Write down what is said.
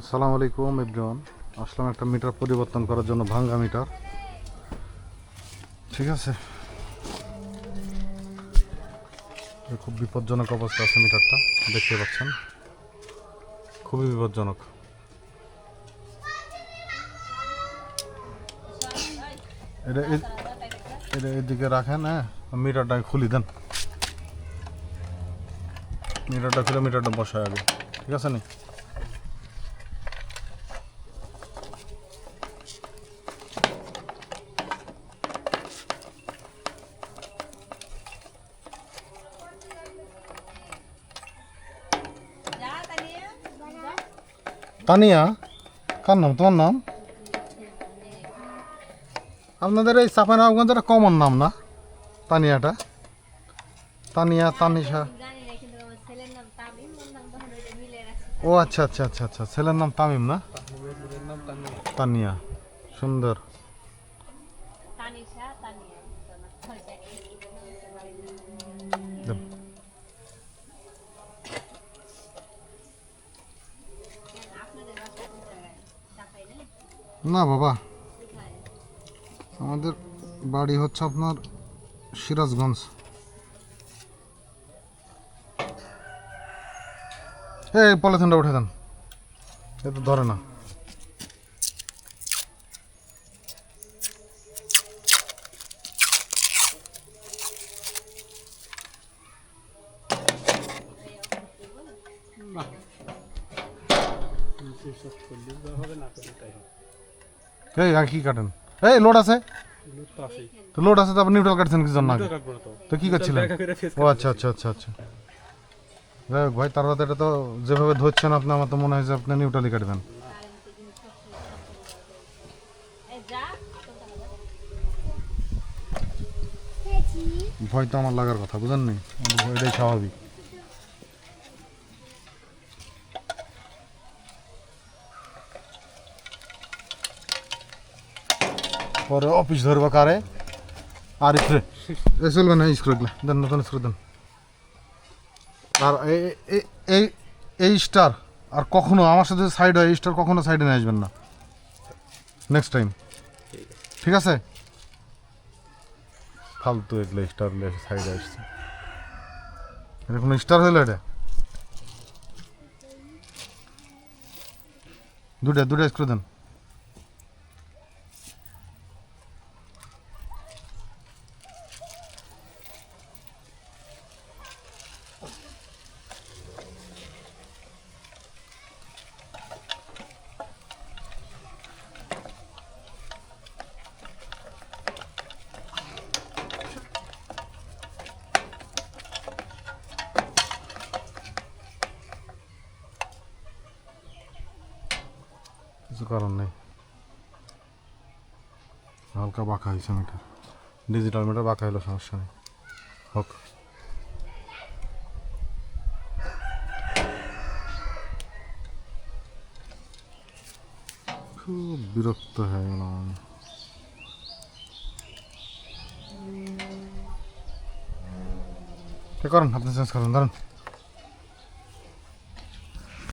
আসসালামু আলাইকুম, এভরিওয়ান। আসলাম একটা মিটার পরিবর্তন করার জন্য ভাঙ্গা মিটার। ঠিক আছে? খুব বিপজ্জনক অবস্থা আছে মিটারটা, দেখতে পাচ্ছেন? খুবই বিপজ্জনক। এটা এটা এদিকে রাখেন হ্যাঁ? মিটারটা খুলি দেন। মিটারটা খুলে মিটারটা বসায় আগে। ঠিক আছে নি? তানিয়া, কার নাম? তোমার নাম? আপনাদের এই চাপানগঞ্জের কমন নাম না? তানিয়াটা? তানিয়া, তানিশা। ও আচ্ছা আচ্ছা আচ্ছা আচ্ছা। ছেলের নাম তামিম না? তানিয়া। সুন্দর। না, বাবা। আমাদের বাড়ি হচ্ছে আপনার সিরাজগঞ্জ। এই, পলিথিনটা উঠে দেন। এ তো ধরে না। এই আর কি কাটেন? এই লোড আছে? তো লোড আছে তো আপনি নিউট্রাল কাটছেন কি জন্য আগে? তো। কি করছিলেন? ও আচ্ছা আচ্ছা আচ্ছা আচ্ছা। যাই হোক ভাই তার এটা তো যেভাবে ধরছেন আপনি আমার তো মনে হয় যে আপনি নিউট্রালি কাটবেন। ভয় তো আমার লাগার কথা বুঝেন নি এটাই স্বাভাবিক। পরে অফিস ধরবো কারে? আর স্প্রে এ চলবে না স্ক্রু এগুলো। দেন নতুন স্ক্রু দেন। আর এই এই স্টার আর কখনো আমার সাথে সাইড হয় এই স্টার কখনো সাইডে নিয়ে আসবেন না। নেক্সট টাইম ঠিক আছে? ফালতু এগুলো স্টার সাইডে আসছে। এটা কোনো স্টার হইল এটা? দুটা দুটা স্ক্রু দেন। কিছু কারণ নেই। হালকা বাঁকা হয়েছে মিটার ডিজিটাল মিটার বাঁকা হলো সমস্যা নেই। হোক। খুব বিরক্ত হয়ে গেলাম আমি। করেন? আপনি চেঞ্জ করেন, ধরেন।